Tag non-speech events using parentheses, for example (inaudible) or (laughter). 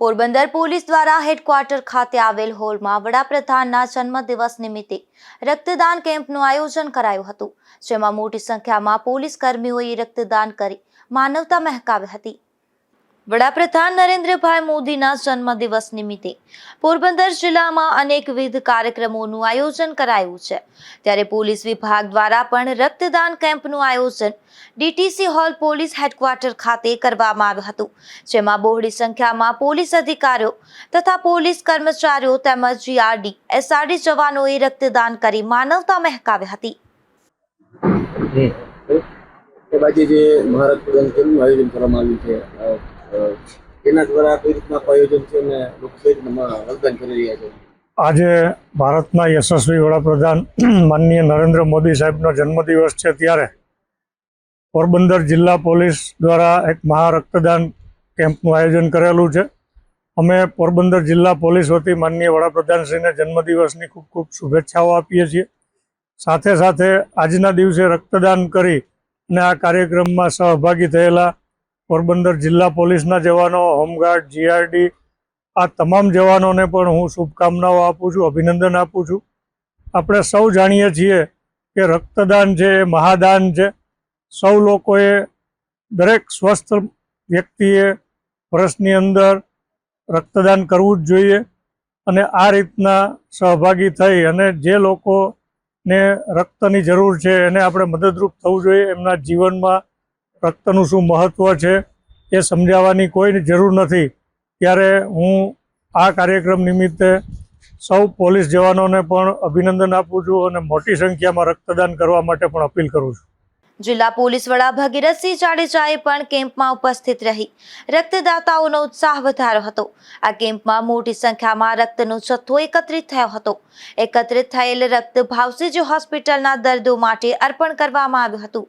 Porbandar police દ્વારા headquarter ખાતે આવેલ હોલમાં વડાપ્રધાનના જન્મદિવસ નિમિત્તે રક્તદાન કેમ્પનું આયોજન કરાયું હતું, જેમાં મોટી સંખ્યામાં પોલીસ કર્મીઓએ રક્તદાન કરી માનવતા મહેકાવી હતી. વડાપ્રધાન નરેન્દ્રભાઈ મોદીના જન્મદિવસ નિમિત્તે પોરબંદર જિલ્લામાં અનેકવિધ કાર્યક્રમોનું આયોજન કરાયું છે. ત્યારે પોલીસ વિભાગ દ્વારા પણ રક્તદાન કેમ્પનું આયોજન ડીટીસી હોલ પોલીસ હેડક્વાર્ટર ખાતે કરવામાં આવ્યું હતું જેમાં બહોળી સંખ્યામાં પોલીસ અધિકારીઓ તથા પોલીસ કર્મચારીઓ તેમજ જીઆરડી એસઆરડી જવાનોએ રક્તદાન કરી માનવતા મહેકાવી હતી. એ બાજુ જે મહારક્તદાન કેમ્પનું આયોજન કરવામાં આવ્યું છે? એના દ્વારા કઈ રીતના પ્રયોજન છે અને લોકો કરી રહ્યા છે? આજે ભારતના યશસ્વી વડાપ્રધાન (clears throat) માનનીય નરેન્દ્ર મોદી સાહેબનો જન્મદિવસ છે ત્યારે પોરબંદર જિલ્લા પોલીસ દ્વારા એક મહા રક્તદાન કેમ્પનું આયોજન કરેલું છે. અમે પોરબંદર જિલ્લા પોલીસ વતી માનનીય વડાપ્રધાનશ્રીને જન્મદિવસની ખૂબ ખૂબ શુભેચ્છાઓ આપીએ છીએ. સાથે સાથે આજના દિવસે રક્તદાન કરી અને આ કાર્યક્રમમાં સહભાગી થયેલા પોરબંદર જિલ્લા પોલીસના જવાનો, હોમગાર્ડ જીઆરડી આ તમામ જવાનોને પણ હું શુભકામનાઓ આપું છું, અભિનંદન આપું છું. આપણે સૌ જાણીએ છીએ કે રક્તદાન છે એ મહાદાન છે. સૌ લોકોએ દરેક સ્વસ્થ વ્યક્તિએ વર્ષની અંદર રક્તદાન કરવું જ જોઈએ અને આ રીતના સહભાગી થઈ અને જે લોકોને રક્તની જરૂર છે એને આપણે મદદરૂપ થવું જોઈએ એમના જીવનમાં રક્તનું શું મહત્ત્વ છે એ સમજાવવાની કોઈ જરૂર નથી. ત્યારે હું આ કાર્યક્રમ નિમિત્તે સૌ પોલીસ જવાનોને પણ અભિનંદન આપું છું અને મોટી સંખ્યામાં રક્તદાન કરવા માટે પણ અપીલ કરું છું. જિલ્લા પોલીસ વડા ભગીરથસિંહ જાડેજાએ પણ કેમ્પમાં ઉપસ્થિત રહી રક્તદાતાઓનો ઉત્સાહ વધાર્યો હતો. આ કેમ્પમાં મોટી સંખ્યામાં રક્તનો જથ્થો એકત્રિત થયો હતો. એકત્રિત થયેલ રક્ત ભાવસીજી હોસ્પિટલના દર્દો માટે અર્પણ કરવામાં આવ્યું હતું.